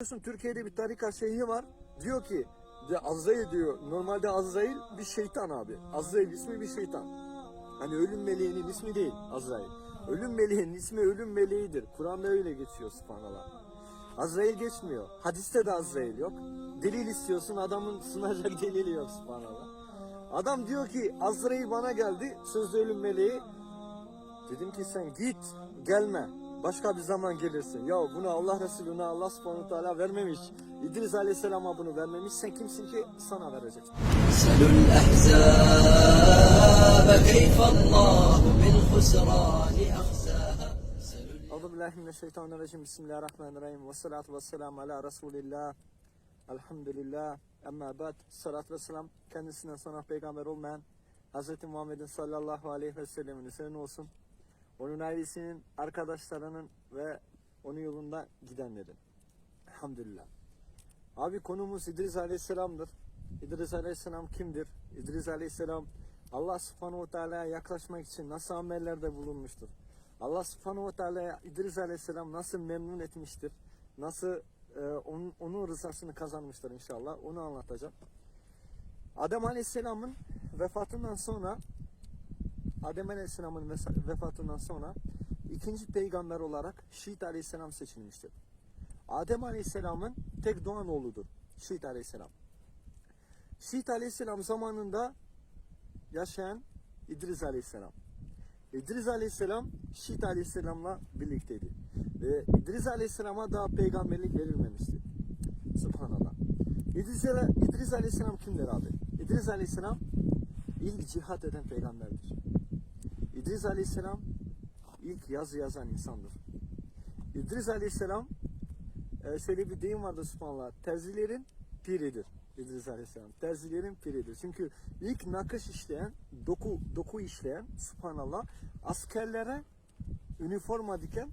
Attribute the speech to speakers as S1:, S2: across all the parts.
S1: Biliyorsun Türkiye'de bir tarika şeyhi var. Diyor ki de Azrail diyor. Normalde Azrail bir şeytan abi. Azrail ismi bir şeytan. Hani ölüm meleğinin ismi değil Azrail. Ölüm meleğinin ismi ölüm meleğidir. Kur'an'da öyle geçiyor subhanallah. Azrail geçmiyor. Hadiste de Azrail yok. Delil istiyorsun adamın sunacak delili yok subhanallah. Adam diyor ki Azrail bana geldi sözde ölüm meleği. Dedim ki sen git gelme. Başka bir zaman gelirsin. Ya bunu Allah Resulüne Allah subhanahu teala vermemiş. İdris aleyhisselama bunu vermemiş. Sen kimsin ki sana verecek. Euzubillahimineşşeytanirracim. Bismillahirrahmanirrahim. Ve salatu ve selamu ala Resulillah. Elhamdülillah. Emma ba'd. Salat ve selam kendisinden sonra peygamber olmayan Hz. Muhammed'in sallallahu aleyhi ve sellemin üzerine olsun. Onun ailesinin, arkadaşlarının ve onun yolunda gidenlerin. Elhamdülillah. Abi konumuz İdris Aleyhisselam'dır. İdris Aleyhisselam kimdir? İdris Aleyhisselam Allah Subhanahu Teala'ya yaklaşmak için nasıl amellerde bulunmuştur? Allah Subhanahu Teala'ya İdris Aleyhisselam nasıl memnun etmiştir? Nasıl e, onun, onun rızasını kazanmıştır inşallah onu anlatacağım. Adem Aleyhisselam'ın vefatından sonra Adem Aleyhisselam'ın vefatından sonra ikinci peygamber olarak Şiit Aleyhisselam seçilmiştir. Adem Aleyhisselam'ın tek doğan oğludur. Şiit Aleyhisselam. Şiit Aleyhisselam zamanında yaşayan İdris Aleyhisselam. İdris Aleyhisselam Şiit Aleyhisselam'la birlikteydi. Ve İdris Aleyhisselam'a daha peygamberlik verilmemişti. Subhanallah. İdris, İdris Aleyhisselam kimdir abi? İdris Aleyhisselam ilk cihat eden peygamberdir. İdris Aleyhisselam ilk yazı yazan insandır. İdris Aleyhisselam e, şöyle bir deyim vardı subhanallah. Terzilerin piridir. İdris Aleyhisselam. Terzilerin piridir. Çünkü ilk nakış işleyen, doku, doku işleyen subhanallah askerlere üniforma diken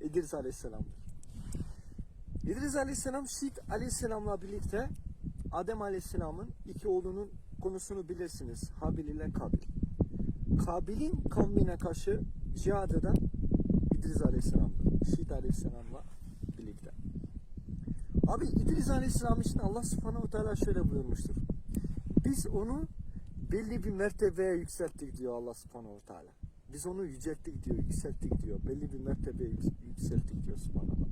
S1: İdris Aleyhisselam'dır. İdris Aleyhisselam Şiit Aleyhisselam'la birlikte Adem Aleyhisselam'ın iki oğlunun konusunu bilirsiniz. Habil ile Kabil. Kabil'in kavmine karşı cihad İdris Aleyhisselam'dır. Şiit Aleyhisselam'la birlikte. Abi İdris Aleyhisselam için Allah Subhanahu Teala şöyle buyurmuştur. Biz onu belli bir mertebeye yükselttik diyor Allah Subhanahu Teala. Biz onu yücelttik diyor, yükselttik diyor. Belli bir mertebeye yük- yükselttik diyor Subhanallah.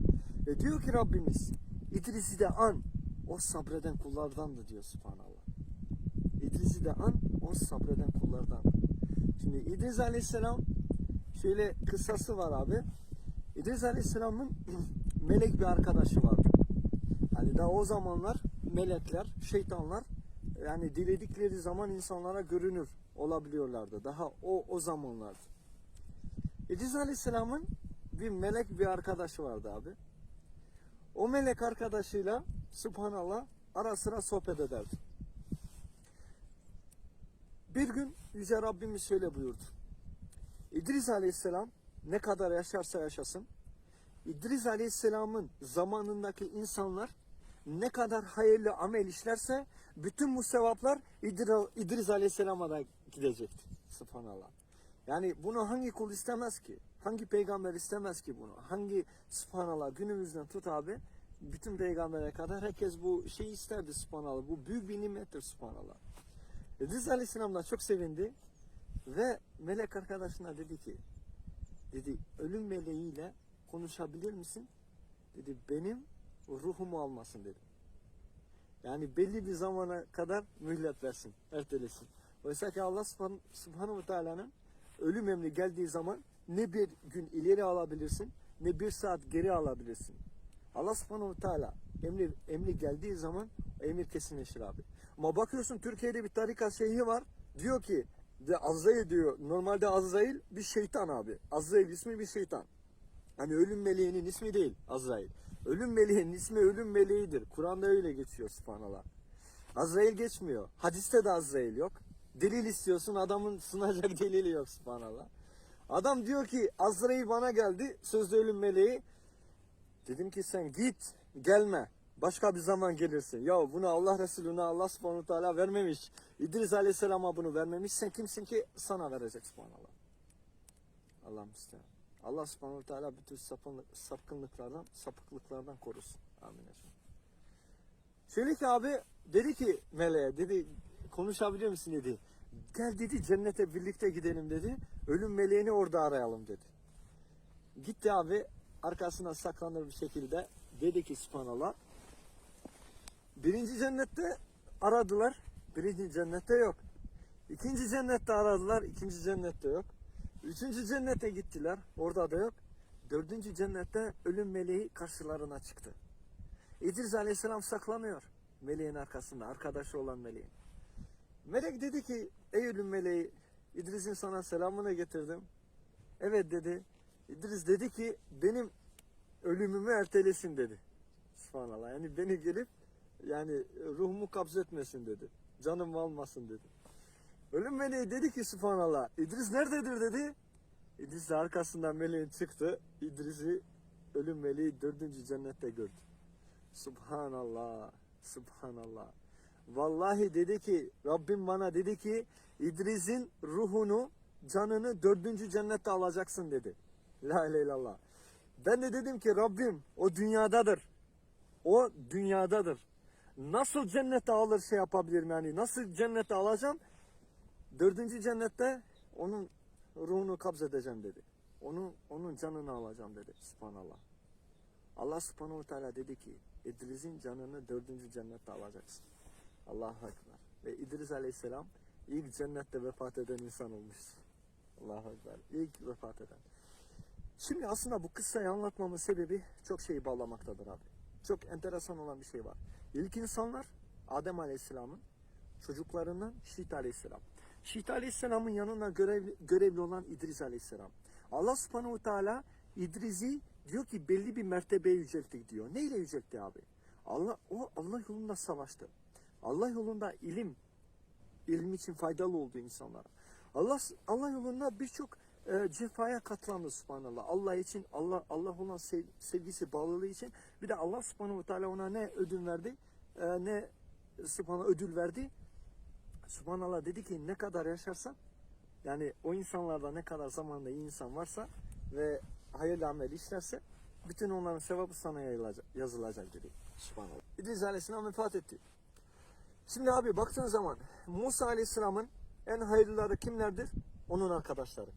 S1: Ve diyor ki Rabbimiz İdris'i de an o sabreden kullardandı diyor Subhanallah. İdris'i de an o sabreden kullardan. Şimdi İdris Aleyhisselam şöyle kıssası var abi. İdris Aleyhisselam'ın melek bir arkadaşı vardı. Hani daha o zamanlar melekler, şeytanlar yani diledikleri zaman insanlara görünür olabiliyorlardı. Daha o o zamanlardı. İdris Aleyhisselam'ın bir melek bir arkadaşı vardı abi. O melek arkadaşıyla subhanallah ara sıra sohbet ederdi. Bir gün Yüce Rabbimiz şöyle buyurdu. İdris Aleyhisselam ne kadar yaşarsa yaşasın İdris Aleyhisselam'ın zamanındaki insanlar ne kadar hayırlı amel işlerse bütün bu sevaplar İdri- İdris Aleyhisselam'a da gidecekti. Subhanallah. Yani bunu hangi kul istemez ki? Hangi peygamber istemez ki bunu? Hangi subhanallah günümüzden tut abi bütün peygambere kadar herkes bu şeyi isterdi subhanallah. Bu büyük bir nimettir subhanallah. İdris Aleyhisselam da çok sevindi ve melek arkadaşına dedi ki dedi ölüm meleğiyle konuşabilir misin? Dedi benim ruhumu almasın dedi. Yani belli bir zamana kadar mühlet versin, ertelesin. Oysa ki Allah subhan- subhanahu ve teala'nın ölüm emri geldiği zaman ne bir gün ileri alabilirsin ne bir saat geri alabilirsin. Allah subhanahu ve teala emri, emri geldiği zaman emir kesinleşir abi. Ama bakıyorsun Türkiye'de bir tarika şeyhi var. Diyor ki de Azrail diyor. Normalde Azrail bir şeytan abi. Azrail ismi bir şeytan. Hani ölüm meleğinin ismi değil Azrail. Ölüm meleğinin ismi ölüm meleğidir. Kur'an'da öyle geçiyor subhanallah. Azrail geçmiyor. Hadiste de Azrail yok. Delil istiyorsun adamın sunacak delili yok subhanallah. Adam diyor ki Azrail bana geldi sözde ölüm meleği. Dedim ki sen git gelme. Başka bir zaman gelirsin. Ya bunu Allah Resulüne Allah subhanahu teala vermemiş. İdris aleyhisselama bunu vermemiş. Sen kimsin ki sana verecek subhanallah. Allah müstehar. Allah subhanahu teala bütün sapın- sapkınlıklardan, sapıklıklardan korusun. Amin. Şöyle ki abi dedi ki meleğe dedi konuşabiliyor musun dedi. Gel dedi cennete birlikte gidelim dedi. Ölüm meleğini orada arayalım dedi. Gitti abi arkasına saklanır bir şekilde dedi ki subhanallah. Birinci cennette aradılar. Birinci cennette yok. İkinci cennette aradılar. ikinci cennette yok. Üçüncü cennete gittiler. Orada da yok. Dördüncü cennette ölüm meleği karşılarına çıktı. İdris Aleyhisselam saklanıyor. Meleğin arkasında. Arkadaşı olan meleğin. Melek dedi ki ey ölüm meleği İdris'in sana selamını getirdim. Evet dedi. İdris dedi ki benim ölümümü ertelesin dedi. Subhanallah. Yani beni gelip yani ruhumu kabzetmesin dedi. Canım almasın dedi. Ölüm meleği dedi ki subhanallah. İdris nerededir dedi. İdris de arkasından meleğin çıktı. İdris'i ölüm meleği dördüncü cennette gördü. Subhanallah. Subhanallah. Vallahi dedi ki Rabbim bana dedi ki İdris'in ruhunu canını dördüncü cennette alacaksın dedi. La ilahe illallah. Ben de dedim ki Rabbim o dünyadadır. O dünyadadır. Nasıl cennete alır şey yapabilirim yani nasıl cennete alacağım? Dördüncü cennette onun ruhunu kabzedeceğim dedi. Onun onun canını alacağım dedi. Subhanallah. Allah subhanahu teala dedi ki İdris'in canını dördüncü cennette alacaksın. Allahu Ekber. Ve İdris aleyhisselam ilk cennette vefat eden insan olmuştur. Allahu Ekber. İlk vefat eden. Şimdi aslında bu kıssayı anlatmamın sebebi çok şeyi bağlamaktadır abi. Çok enteresan olan bir şey var. İlk insanlar Adem Aleyhisselam'ın çocuklarından Şit Aleyhisselam. Şit Aleyhisselam'ın yanına görevli, görevli olan İdris Aleyhisselam. Allah Subhanahu Teala İdris'i diyor ki belli bir mertebeye yücelttik diyor. Neyle yüceltti abi? Allah o Allah yolunda savaştı. Allah yolunda ilim ilim için faydalı oldu insanlara. Allah Allah yolunda birçok e, cefaya katlandı subhanallah. Allah için Allah Allah olan sev- sevgisi bağlılığı için bir de Allah subhanahu teala ona ne ödül verdi? E, ne subhanallah ödül verdi? Subhanallah dedi ki ne kadar yaşarsan yani o insanlarda ne kadar zamanda iyi insan varsa ve hayırlı amel işlerse bütün onların sevabı sana yayılacak, yazılacak dedi. Subhanallah. İdris Aleyhisselam vefat etti. Şimdi abi baktığın zaman Musa Aleyhisselam'ın en hayırlıları kimlerdir? Onun arkadaşları.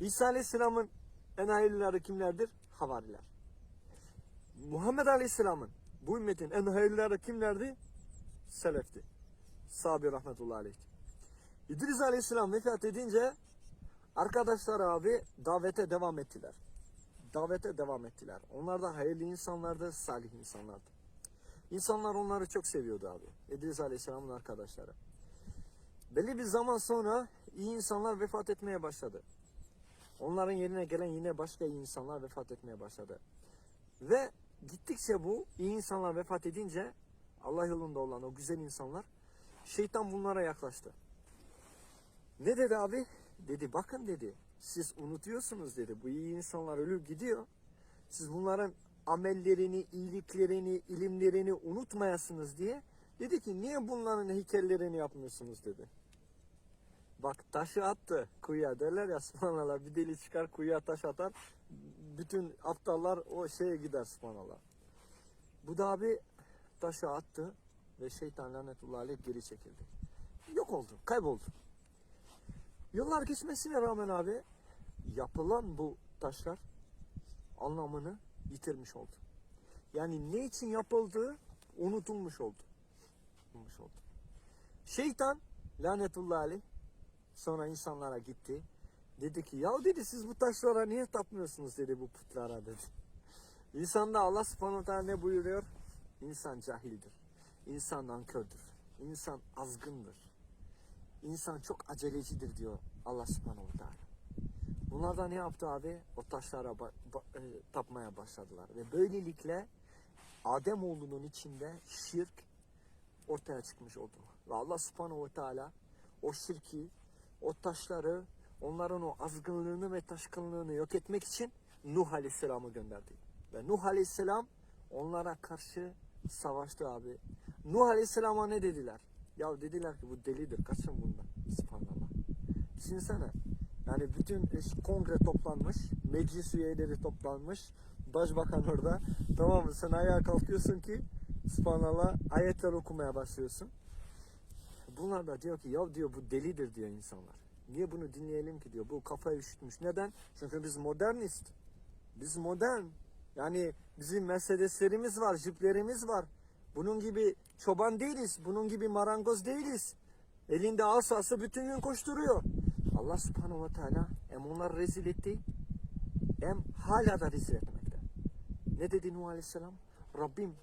S1: İsa Aleyhisselam'ın en hayırlıları kimlerdir? Havariler. Muhammed Aleyhisselam'ın bu ümmetin en hayırlıları kimlerdi? Selefti. Sahabe rahmetullahi aleyh. İdris Aleyhisselam vefat edince arkadaşlar abi davete devam ettiler. Davete devam ettiler. Onlar da hayırlı insanlardı, salih insanlardı. İnsanlar onları çok seviyordu abi. İdris Aleyhisselam'ın arkadaşları. Belli bir zaman sonra iyi insanlar vefat etmeye başladı. Onların yerine gelen yine başka insanlar vefat etmeye başladı. Ve gittikçe bu iyi insanlar vefat edince Allah yolunda olan o güzel insanlar şeytan bunlara yaklaştı. Ne dedi abi? Dedi bakın dedi siz unutuyorsunuz dedi bu iyi insanlar ölüp gidiyor. Siz bunların amellerini, iyiliklerini, ilimlerini unutmayasınız diye dedi ki niye bunların heykellerini yapmıyorsunuz dedi. Bak taşı attı kuyuya derler ya subhanallah bir deli çıkar kuyuya taş atar bütün aptallar o şeye gider subhanallah. Bu da abi taşı attı ve şeytan lanetullahi aleyh geri çekildi. Yok oldu, kayboldu. Yıllar geçmesine rağmen abi yapılan bu taşlar anlamını yitirmiş oldu. Yani ne için yapıldığı unutulmuş oldu. Unutulmuş oldu. Şeytan lanetullahi aleyh sonra insanlara gitti. Dedi ki ya dedi siz bu taşlara niye tapmıyorsunuz dedi bu putlara dedi. İnsanda Allah subhanahu ne buyuruyor? İnsan cahildir. İnsan nankördür. İnsan azgındır. İnsan çok acelecidir diyor Allah subhanahu teala. Bunlar da ne yaptı abi? O taşlara ba- ba- e, tapmaya başladılar. Ve böylelikle Ademoğlunun içinde şirk ortaya çıkmış oldu. Ve Allah subhanahu teala o şirki, o taşları, onların o azgınlığını ve taşkınlığını yok etmek için Nuh Aleyhisselam'ı gönderdi. Ve Nuh Aleyhisselam onlara karşı savaştı abi. Nuh Aleyhisselam'a ne dediler? Ya dediler ki bu delidir, kaçın bundan. Subhanallah. Düşünsene. Yani bütün kongre toplanmış, meclis üyeleri toplanmış, başbakan orada. Tamam mı? Sen ayağa kalkıyorsun ki Subhanallah ayetler okumaya başlıyorsun. Bunlar da diyor ki ya diyor bu delidir diyor insanlar. Niye bunu dinleyelim ki diyor. Bu kafayı üşütmüş. Neden? Çünkü biz modernist. Biz modern. Yani bizim Mercedeslerimiz var, jiplerimiz var. Bunun gibi çoban değiliz. Bunun gibi marangoz değiliz. Elinde asası bütün gün koşturuyor. Allah subhanahu ve teala hem onları rezil etti hem hala da rezil etmekte. Ne dedi Nuh Aleyhisselam? Rabbim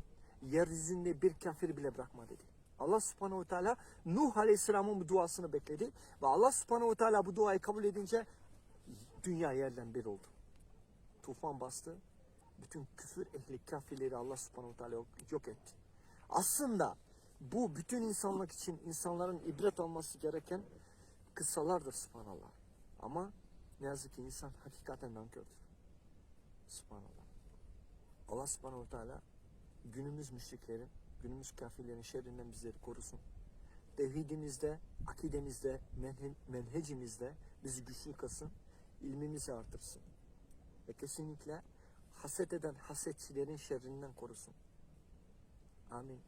S1: yeryüzünde bir kafir bile bırakma dedi. Allah subhanahu ve teala Nuh Aleyhisselam'ın bu duasını bekledi. Ve Allah subhanahu ve teala bu duayı kabul edince dünya yerden bir oldu. Tufan bastı. Bütün küfür ehli kafirleri Allah subhanahu ve teala yok, etti. Aslında bu bütün insanlık için insanların ibret alması gereken kıssalardır subhanallah. Ama ne yazık ki insan hakikaten nankördür. Subhanallah. Allah subhanahu teala günümüz müşriklerin, günümüz kafirlerin şerrinden bizleri korusun. Tevhidimizde, akidemizde, menhe- menhecimizde bizi güçlü kılsın, ilmimizi artırsın. Ve kesinlikle haset eden hasetçilerin şerrinden korusun. Amin.